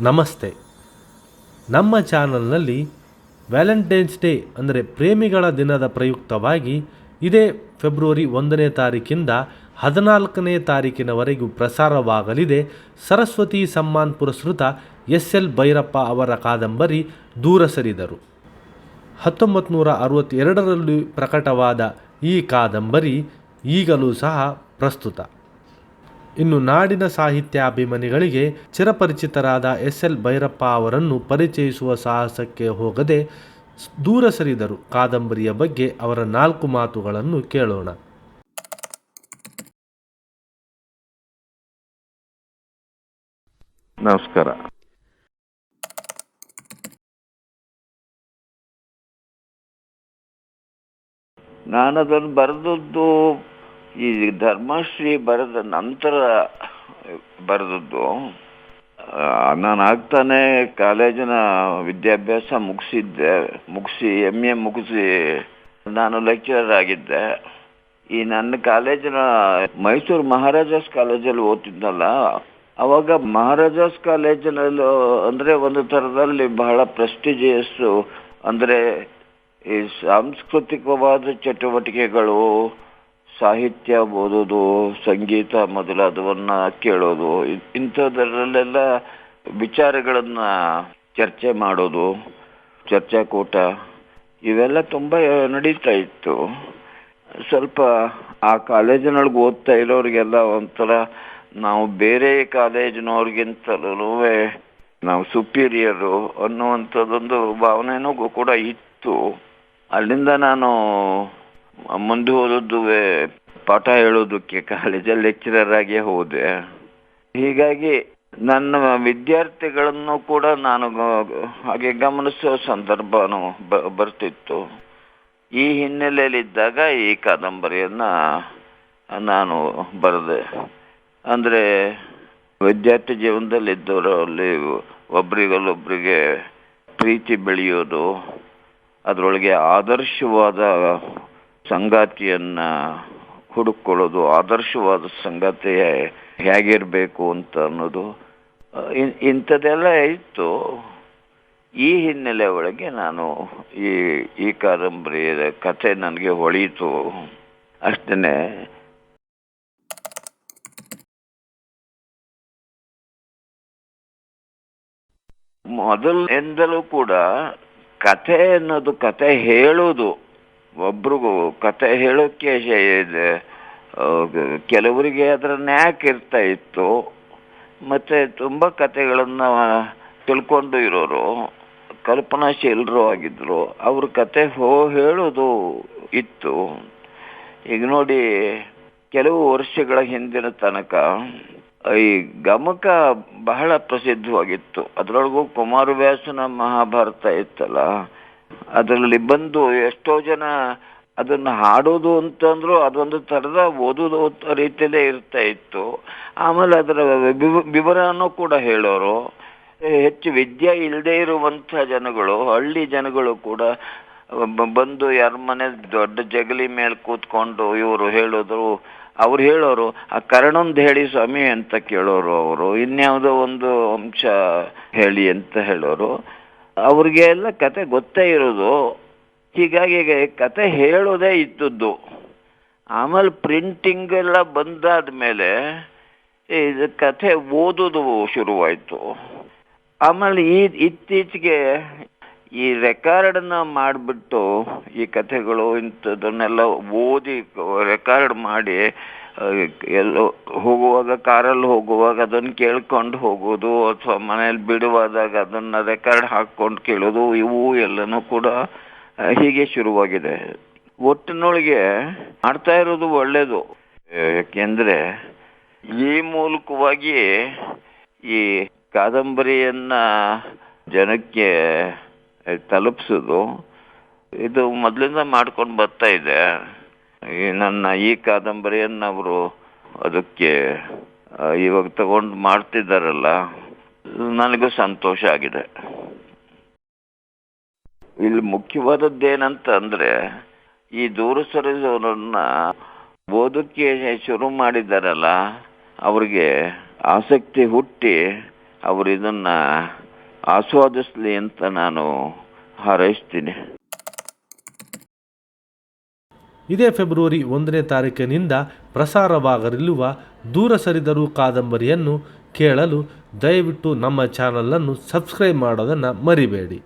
ನಮಸ್ತೆ. ನಮ್ಮ ಚಾನಲ್ನಲ್ಲಿ ವ್ಯಾಲೆಂಟೈನ್ಸ್ ಡೇ ಅಂದರೆ ಪ್ರೇಮಿಗಳ ದಿನದ ಪ್ರಯುಕ್ತವಾಗಿ ಇದೇ ಫೆಬ್ರವರಿ ಒಂದನೇ ತಾರೀಕಿಂದ ಹದಿನಾಲ್ಕನೇ ತಾರೀಕಿನವರೆಗೂ ಪ್ರಸಾರವಾಗಲಿದೆ ಸರಸ್ವತಿ ಸಮ್ಮಾನ್ ಪುರಸ್ಕೃತ ಎಸ್ ಎಲ್ ಭೈರಪ್ಪ ಅವರ ಕಾದಂಬರಿ ದೂರ ಸರಿದರು. ಹತ್ತೊಂಬತ್ತು ನೂರ ಅರವತ್ತೆರಡರಲ್ಲಿ ಪ್ರಕಟವಾದ ಈ ಕಾದಂಬರಿ ಈಗಲೂ ಸಹ ಪ್ರಸ್ತುತ. ಇನ್ನು ನಾಡಿನ ಸಾಹಿತ್ಯಾಭಿಮಾನಿಗಳಿಗೆ ಚಿರಪರಿಚಿತರಾದ ಎಸ್ ಎಲ್ ಭೈರಪ್ಪ ಅವರನ್ನು ಪರಿಚಯಿಸುವ ಸಾಹಸಕ್ಕೆ ಹೋಗದೆ ಸ್- ದೂರ ಸರಿದರು. ಕಾದಂಬರಿಯ ಬಗ್ಗೆ ಅವರ ನಾಲ್ಕು ಮಾತುಗಳನ್ನು ಕೇಳೋಣ. ನಮಸ್ಕಾರ. ನಾನದನ್ನು ಬರೆದದ್ದು ಈ ಧರ್ಮಶ್ರೀ ಬರೆದ ನಂತರ ಬರೆದದ್ದು ನಾನು ಆಗ್ತಾನೆ ಕಾಲೇಜಿನ ವಿದ್ಯಾಭ್ಯಾಸ ಮುಗಿಸಿದ್ದೆ, ಮುಗಿಸಿ ಎಂ ಎ ಮುಗಿಸಿ ನಾನು ಲೆಕ್ಚರರ್ ಆಗಿದ್ದೆ. ಈ ನನ್ನ ಕಾಲೇಜಿನ ಮೈಸೂರು ಮಹಾರಾಜಾಸ್ ಕಾಲೇಜಲ್ಲಿ ಓದ್ತಿದ್ದಲ್ಲ, ಅವಾಗ ಮಹಾರಾಜಾಸ್ ಕಾಲೇಜಿನಲ್ಲಿ ಅಂದರೆ ಒಂದು ಥರದಲ್ಲಿ ಬಹಳ ಪ್ರೆಸ್ಟಿಜಿಯಸ್ಸು ಅಂದರೆ ಈ ಸಾಂಸ್ಕೃತಿಕವಾದ ಚಟುವಟಿಕೆಗಳು ಸಾಹಿತ್ಯ ಓದೋದು ಸಂಗೀತ ಮೊದಲಾದವನ್ನ ಕೇಳೋದು ಇಂಥದರಲ್ಲೆಲ್ಲ ವಿಚಾರಗಳನ್ನ ಚರ್ಚೆ ಮಾಡೋದು, ಚರ್ಚಾಕೂಟ, ಇವೆಲ್ಲ ತುಂಬಾ ನಡೀತಾ ಇತ್ತು. ಸ್ವಲ್ಪ ಆ ಕಾಲೇಜಿನೊಳಗೆ ಓದ್ತಾ ಇರೋರಿಗೆಲ್ಲ ಒಂಥರ ನಾವು ಬೇರೆ ಕಾಲೇಜಿನವ್ರಿಗಿಂತಲೂ ನಾವು ಸುಪೀರಿಯರು ಅನ್ನುವಂಥದ್ದೊಂದು ಭಾವನೆನೂ ಕೂಡ ಇತ್ತು. ಅಲ್ಲಿಂದ ನಾನು ಮುಂದೆ ಹೋದದ್ದು ಪಾಠ ಹೇಳೋದಕ್ಕೆ ಕಾಲೇಜಲ್ಲಿ ಲೆಕ್ಚರರ್ ಆಗಿ ಹೋದೆ. ಹೀಗಾಗಿ ನನ್ನ ವಿದ್ಯಾರ್ಥಿಗಳನ್ನು ಕೂಡ ನಾನು ಹಾಗೆ ಗಮನಿಸುವ ಸಂದರ್ಭನೂ ಬರ್ತಿತ್ತು. ಈ ಹಿನ್ನೆಲೆಯಲ್ಲಿದ್ದಾಗ ಈ ಕಾದಂಬರಿಯನ್ನ ನಾನು ಬರೆದೆ. ಅಂದ್ರೆ ವಿದ್ಯಾರ್ಥಿ ಜೀವನದಲ್ಲಿದ್ದವರಲ್ಲಿ ಒಬ್ರಿಗಲ್ಲೊಬ್ರಿಗೆ ಪ್ರೀತಿ ಬೆಳೆಯೋದು, ಅದರೊಳಗೆ ಆದರ್ಶವಾದ ಸಂಗಾತಿಯನ್ನ ಹುಡುಕೊಳ್ಳೋದು ಆದರ್ಶವಾದ ಸಂಗಾತಿಯೇ ಹೇಗಿರಬೇಕು ಅಂತ ಅನ್ನೋದು ಇಂಥದ್ದೆಲ್ಲ ಇತ್ತು. ಈ ಹಿನ್ನೆಲೆ ಒಳಗೆ ನಾನು ಈ ಈ ಕಾದಂಬರಿ ಕಥೆ ನನಗೆ ಹೊಳೆಯಿತು ಅಷ್ಟೇ ಎಂದಲೂ ಕೂಡ ಕಥೆ ಅನ್ನೋದು ಕತೆ ಹೇಳೋದು ಒಬ್ರಿಗೂ ಕತೆ ಹೇಳೋಕೆ ಶೇ- ಕೆಲವರಿಗೆ ಅದರ ನ್ಯಾಕ್ ಇರ್ತಾ ಇತ್ತು. ಮತ್ತೆ ತುಂಬ ಕತೆಗಳನ್ನ ತಿಳ್ಕೊಂಡು ಇರೋರು, ಕಲ್ಪನಾಶೀಲರು ಆಗಿದ್ರು. ಅವ್ರ ಕತೆ ಹೋ, ಹೇಳೋದು ಇತ್ತು. ಈಗ ನೋಡಿ, ಕೆಲವು ವರ್ಷಗಳ ಹಿಂದಿನ ತನಕ ಈ ಗಮಕ ಬಹಳ ಪ್ರಸಿದ್ಧವಾಗಿತ್ತು. ಅದರೊಳಗೂ ಕುಮಾರವ್ಯಾಸನ ಮಹಾಭಾರತ ಇತ್ತಲ್ಲ. ಅದರಲ್ಲಿ ಬಂದು ಎಷ್ಟೋ ಜನ ಅದನ್ನು ಹಾಡೋದು ಅಂತಂದ್ರು ಅದೊಂದು ತರದ ಓದೋದು ರೀತಿಯಲ್ಲೇ ಇರ್ತಾ ಇತ್ತು. ಆಮೇಲೆ ಅದರ ವಿವ- ವಿವರನೂ ಕೂಡ ಹೇಳೋರು. ಹೆಚ್ಚು ವಿದ್ಯೆ ಇಲ್ಲದೆ ಇರುವಂತ ಜನಗಳು, ಹಳ್ಳಿ ಜನಗಳು ಕೂಡ ಬಂದು ಯಾರ ಮನೆ ದೊಡ್ಡ ಜಗಲಿ ಮೇಲೆ ಕೂತ್ಕೊಂಡು ಇವರು ಹೇಳಿದ್ರು ಅವ್ರು ಹೇಳೋರು, ಆ ಕರ್ಣೊಂದು ಹೇಳಿ ಸ್ವಾಮಿ ಅಂತ ಕೇಳೋರು ಅವರು. ಇನ್ಯಾವುದೋ ಒಂದು ಅಂಶ ಹೇಳಿ ಅಂತ ಹೇಳೋರು. ಅವ್ರಿಗೆ ಎಲ್ಲ ಕತೆ ಗೊತ್ತೇ ಇರೋದು. ಹೀಗಾಗಿ ಕತೆ ಹೇಳೋದೇ ಇದ್ದದ್ದು. ಆಮೇಲೆ ಪ್ರಿಂಟಿಂಗ್ ಎಲ್ಲ ಬಂದಾದ ಮೇಲೆ ಇದು ಕಥೆ ಓದೋದು ಶುರುವಾಯಿತು. ಆಮೇಲೆ ಈ ಇತ್ತೀಚೆಗೆ ಈ ರೆಕಾರ್ಡನ್ನ ಮಾಡಿಬಿಟ್ಟು ಈ ಕಥೆಗಳು ಇಂಥದನ್ನೆಲ್ಲ ಓದಿ ರೆಕಾರ್ಡ್ ಮಾಡಿ ಎಲ್ಲೋ ಹೋಗುವಾಗ ಕಾರಲ್ಲಿ ಹೋಗುವಾಗ ಅದನ್ನು ಕೇಳ್ಕೊಂಡು ಹೋಗೋದು ಅಥವಾ ಮನೇಲಿ ಬಿಡುವಾದಾಗ ಅದನ್ನ ರೆಕಾರ್ಡ್ ಹಾಕ್ಕೊಂಡು ಕೇಳೋದು ಇವು ಎಲ್ಲನೂ ಕೂಡ ಹೀಗೆ ಶುರುವಾಗಿದೆ. ಒಟ್ಟಿನೊಳಗೆ ಮಾಡ್ತಾ ಇರೋದು ಒಳ್ಳೇದು. ಯಾಕೆಂದ್ರೆ ಈ ಮೂಲಕವಾಗಿ ಈ ಕಾದಂಬರಿಯನ್ನ ಜನಕ್ಕೆ ತಲುಪಿಸೋದು, ಇದು ಮೊದಲಿಂದ ಮಾಡ್ಕೊಂಡು ಬರ್ತಾ ಇದೆ. ಈ ನನ್ನ ಈ ಕಾದಂಬರಿಯನ್ನ ಅವರು ಅದಕ್ಕೆ ಇವಾಗ ತಗೊಂಡು ಮಾಡ್ತಿದ್ದಾರಲ್ಲ ನನಗೂ ಸಂತೋಷ ಆಗಿದೆ. ಇಲ್ಲಿ ಮುಖ್ಯವಾದದ್ದೇನಂತ ಅಂದ್ರೆ, ಈ ದೂರ ಸರಿಸೋರನ್ನ ಓದಕ್ಕೆ ಶುರು ಮಾಡಿದ್ದಾರಲ್ಲ, ಅವ್ರಿಗೆ ಆಸಕ್ತಿ ಹುಟ್ಟಿ ಅವರು ಇದನ್ನ ಆಸ್ವಾದಿಸ್ಲಿ ಅಂತ ನಾನು ಹಾರೈಸ್ತೀನಿ. ಇದೇ ಫೆಬ್ರವರಿ ಒಂದನೇ ತಾರೀಕಿನಿಂದ ಪ್ರಸಾರವಾಗಲಿರುವ ದೂರ ಸರಿದರು ಕಾದಂಬರಿಯನ್ನು ಕೇಳಲು ದಯವಿಟ್ಟು ನಮ್ಮ ಚಾನಲನ್ನು ಸಬ್ಸ್ಕ್ರೈಬ್ ಮಾಡೋದನ್ನು ಮರಿಬೇಡಿ.